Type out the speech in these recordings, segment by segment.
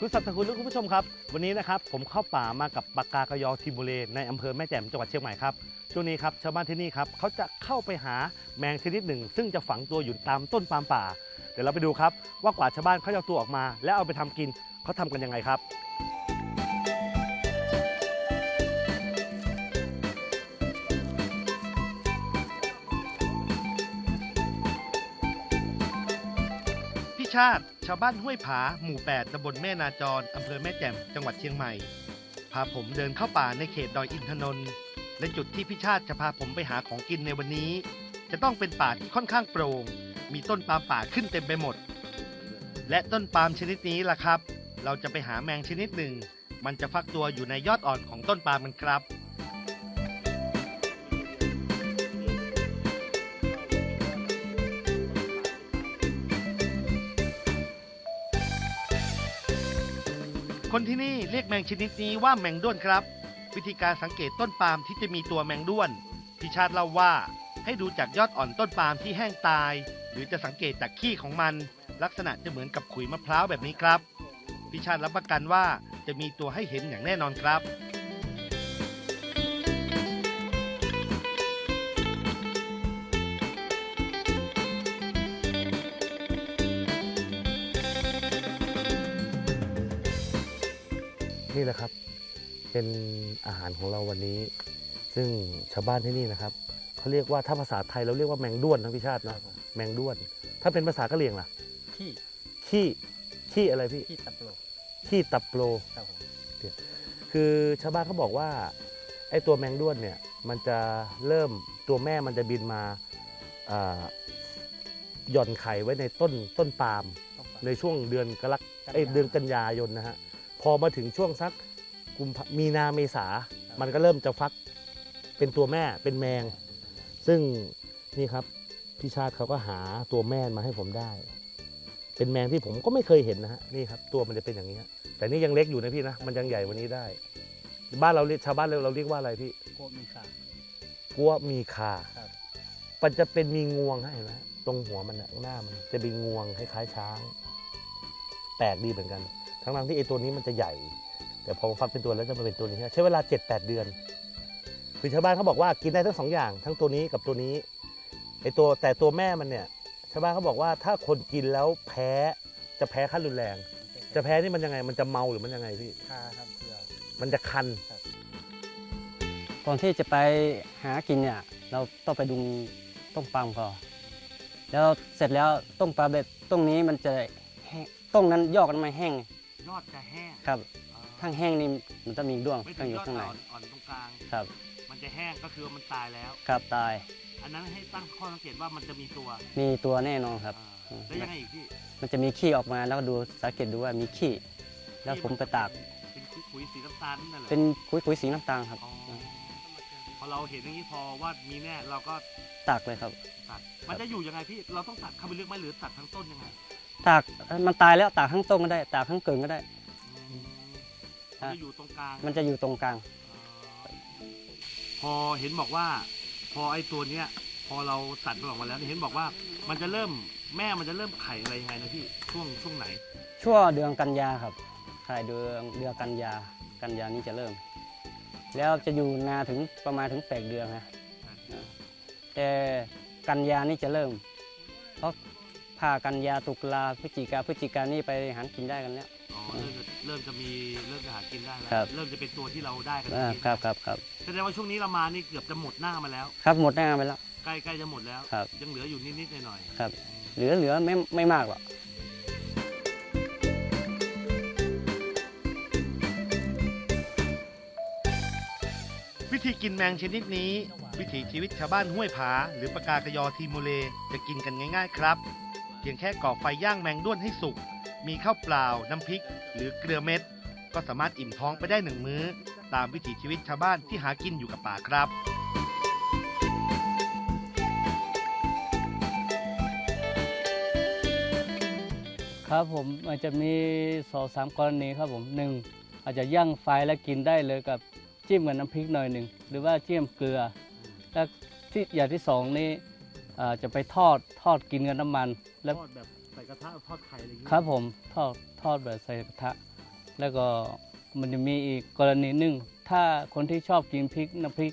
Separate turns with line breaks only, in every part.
คุณสัตย์คุณและคุณผู้ชมครับ วันนี้นะครับผมเข้าป่ามากับปากกากยอทิมบเลในอำเภอแม่แจ่มจังหวัดเชียงใหม่ครับช่วงนี้ครับชาวบ้านที่นี่ครับเขาจะเข้าไปหาแมงชนิดหนึ่ง ซึ่งจะฝังตัวอยู่ตามต้นปาล์มป่า เดี๋ยวเราไปดูครับว่ากว่าชาวบ้านเขาจะเอาตัวออกมา แล้วเอาไปทำกินเขาทำกันยังไงครับ ชาติ ชาวบ้านห้วยผา หมู่ 8ตำบลแม่นาจรอำเภอแม่แจ่ม จังหวัดเชียงใหม่ พาผมเดินเข้าป่าในเขตดอยอินทนนท์ และจุดที่พี่ชาติจะพาผมไปหาของกินในวันนี้ จะต้องเป็นป่าที่ค่อนข้างโปร่ง มีต้นปาล์มป่าขึ้นเต็มไปหมด และต้นปาล์มชนิดนี้ล่ะครับ เราจะไปหาแมงชนิดหนึ่ง มันจะฟักตัวอยู่ในยอดอ่อนของต้นปาล์มกันครับ คนที่นี่เรียกแมงชนิดนี้ว่าแมงด้วนครับ วิธีการสังเกตต้นปาล์มที่จะมีตัวแมงด้วนพิชาติเล่าว่าให้ดูจากยอดอ่อนต้นปาล์มที่แห้งตาย หรือจะสังเกตจากขี้ของมัน ลักษณะจะเหมือนกับขุยมะพร้าวแบบนี้ครับพิชาติรับประกันว่าจะมีตัวให้เห็นอย่างแน่นอนครับ นี่แหละครับ เป็นอาหารของเราวันนี้ ซึ่งชาวบ้านที่นี่นะครับเขาเรียกว่าถ้าภาษาไทยเราเรียกว่าแมงด้วนนะพี่ชาตินะแมงด้วน ถ้าเป็นภาษากะเหรี่ยงล่ะ
ขี้
ขี้ขี้อะไรพี่
ขี้ตับโลก
ขี้ตับโปร
ครับผม
คือชาวบ้านเขาบอกว่าไอ้ตัวแมงด้วนเนี่ยมันจะเริ่มตัวแม่มันจะบินมาอ่าหย่อนไข่ไว้ในต้นต้นปาล์ม
ต้องฟัง
ในช่วงเดือนกรกเอ้ยเดือนกันยายนนะฮะพ อมาถึงช่วงสักกุมภามีนาเมษา มันก็เริ่มจะฟักเป็นตัวแม่เป็นแมง ซึ่งนี่ครับพี่ชาติเขาก็หาตัวแม่มาให้ผมได้ เป็นแมงที่ผมก็ไม่เคยเห็นนะฮะนี่ครับ ตัวมันจะเป็นอย่างนี้ฮะแต่นี่ยังเล็กอยู่นะพี่นะมันยังใหญ่กวันนี้ได้ บ้านเราเรียกชาวบ้านเราเราเรียกว่าอะไรพี่
โคตรมีขา
กัวมีคา
ครับ
มันจะเป็นมีงวงฮะเห็นไหมตรงหัวมันน่ะหน้ามันจะเป็นงวงคล้ายๆช้าง แปลกดีเหมือนกัน ทั้งนั้นที่ไอ้ตัวนี้มันจะใหญ่ แต่พอฟักเป็นตัวแล้วจะมาเป็นตัวนี้ฮะใช้เวลา 7-8 เดือน คือชาวบ้านเขาบอกว่ากินได้ทั้งสองอย่าง ทั้งตัวนี้กับตัวนี้ไอ้ตัวแต่ตัวแม่มันเนี่ยชาวบ้านเขาบอกว่าถ้าคนกินแล้วแพ้จะแพ้ขั้นรุนแรง จะแพ้นี่มันยังไงมันจะเมาหรือมันยังไงพี่
คาครับเกลือ
มันจะคัน
ก่อนที่จะไปหากินเนี่ยเราต้องไปดุงต้มปาล์มก่อนแล้วเสร็จแล้วต้มปลาแบบต้มนี้มันจะแห้งต้มนั้นยอดมันไม่แห้ง
ยอดจะแห้ง
ครับทั้งแห้งนี่มันจะมีด้วง
ไม่ถึ
ตั้ง
ง
อยยู่
อด
ข้างใน
อ่อนอ่อนตรงกลาง
ครับ
มันจะแห้งก็คือมันตายแล้ว
ครับตาย
อันนั้นให้ตั้งข้อสังเกตว่ามันจะมีตัว
มีตัวแน่นอนครับ
อ่าแล้วยังไงอีกพี่
มันจะมีขี้ออกมาแล้วก็ดูสังเกตดูว่ามีขี้ แล้วผมไปตาก
เป็นขุยๆสีน้ำตาลนั่นแหละ
เป็นขุยๆสีน้ำตาลครับ
อ๋อพอเราเห็นอย่างนี้พอว่ามีแน่เราก็
ตากเลยครับ
ตัด มันจะอยู่ยังไงพี่เราต้องตัดเข้าไปลึกไหมหรือตัดทั้งต้นยังไง
ตากมันตายแล้วตากทั้งต้นก็ได้ ตากทั้งเกินก็ได้
อืมมันจะอยู่ตรงกลาง
มันจะอยู่ตรงกลาง
พอเห็นบอกว่า พอไอ้ตัวเนี้ย พอเราตัดมันออกมาแล้วเนี่ยเห็นบอกว่า มันจะเริ่มแม่มันจะเริ่มไข่อะไรยังไงนะพี่ช่วงช่วงไหน
ช่วงเดือนกันยาครับใช่เดือนเดือนกันยา กันยานี้จะเริ่ม แล้วจะอยู่นานถึงประมาณถึงแปดเดือนนะแต่กันยานี่จะเริ่ม เพราะ ผ่ากันยาตุลาพฤศจิกาพฤศจิกานี่ไปหากินได้กันแล้ว
อ๋อเริ่มจะเริ่มจะมีเริ่มจะหากินได้แล้ว
ครับ
เริ่มจะเป็นตัวที่เราได้กัน
อ่า
จงๆ
ครับครับครับ
แสดงว่าช่วงนี้เรามานี่เกือบจะหมดหน้ามาแล้ว
ครับหมดหน้าไปแล้ว
ใกล้ใกล้จะหมดแล้ว
ครับ
ยังเหลืออยู่นิดๆหน่อย
ครับ เหลือเหลือไม่ไม่มากหรอก
ๆวิธีกินแมงชนิดนี้ วิถีชีวิตชาวบ้านห้วยผา หรือปากกากยอทีโมเลจะกินกันง่าย ๆ ครับเพียงแค่ก่อไฟย่างแมงด้วนให้สุก มีข้าวเปล่า น้ำพริก หรือเกลือเม็ด ก็สามารถอิ่มท้องไปได้หนึ่งมื้อ ตามวิถีชีวิตชาวบ้านที่หากินอยู่กับป่าครับ
ครับผมอาจจะมีสองสามกรณีครับผมหนึ่งอาจจะย่างไฟแล้วกินได้เลยกับจิ้มกับน้ำพริกหน่อยหนึ่งหรือว่าจิ้มเกลือแล้วที่อย่างที่สองนี่จะไปทอดทอดกินกับน้ำมัน แล้ว
ทอดแบบใส่กระทะทอดไข่อะไรอย่างเงี้ย
ครับผมทอดทอดแบบใส่กระทะ แล้วก็มันจะมีอีกกรณีหนึ่งถ้าคนที่ชอบกินพริกน้ำพริก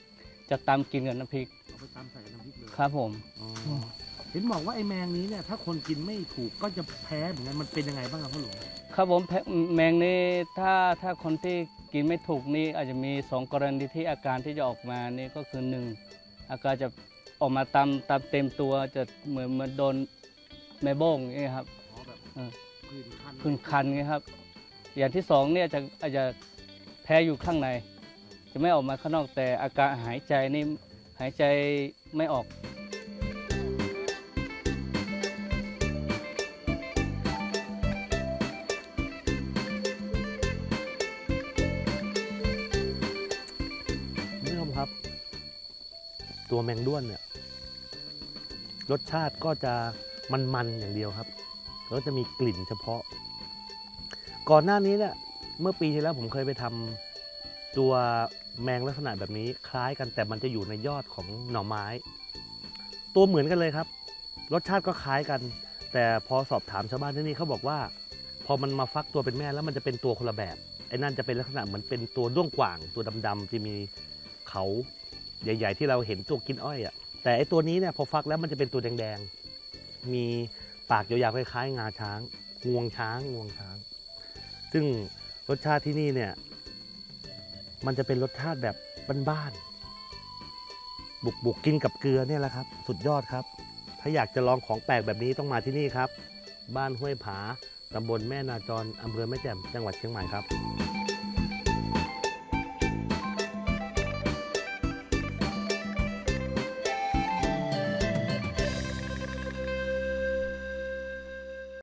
จะตำกินกับน้ำพริก
เอาไปตามใส่น้ำพริกเลย
ครับผม
เห็นบอกว่าไอ้แมงนี้เนี่ยถ้าคนกินไม่ถูกก็จะแพ้เหมือนกันมันเป็นยังไงบ้างครับพ่อหลวง
ครับผมแพะแมงนี่ถ้าถ้าคนที่กินไม่ถูกนี่อาจจะมีสองกรณีที่อาการที่จะออกมานี่ก็คือหนึ่งอาการจะออกมาตามตามเต็มตัวจะเหมือนเหมันโดน แม่โบ้งอย่างเงี้ยครับ
อ๋อแบบ
เออ
ผื่นคัน
พื้นคันไงครับ อย่างที่สองเนี่ยจะอาจจะแพ้อยู่ข้างใน จะไม่ออกมาข้างนอกแต่อาการหายใจนี่หายใจไม่ออก
คุณผู้ชมครับ ตัวแมงด้วนเนี่ย รสชาติก็จะ มันๆอย่างเดียวครับ แล้วจะมีกลิ่นเฉพาะ ก่อนหน้านี้เนี่ยเมื่อปีที่แล้วผมเคยไปทำตัวแมงลักษณะแบบนี้คล้ายกันแต่มันจะอยู่ในยอดของหน่อไม้ ตัวเหมือนกันเลยครับ รสชาติก็คล้ายกัน แต่พอสอบถามชาวบ้านที่นี่เขาบอกว่า พอมันมาฟักตัวเป็นแม่แล้วมันจะเป็นตัวคนละแบบไอ้นั่นจะเป็นลักษณะเหมือนเป็นตัวด้วงกว่าง ตัวดำๆที่มีเขาใหญ่ ๆ ที่เราเห็นตัวกินอ้อยอะ่ะแต่ไอ้ตัวนี้เนี่ยพอฟักแล้วมันจะเป็นตัวแดงๆ มีปากยาวๆคล้ายๆ งาช้าง งวงช้างงวงช้าง ซึ่งรสชาติที่นี่เนี่ย มันจะเป็นรสชาติแบบบ้านๆ บุกๆกินกับเกลือเนี่ยแหละครับ สุดยอดครับ ถ้าอยากจะลองของแปลกแบบนี้ต้องมาที่นี่ครับ บ้านห้วยผาตำบลแม่นาจรอำเภอแม่แจ่มจังหวัดเชียงใหม่ครับ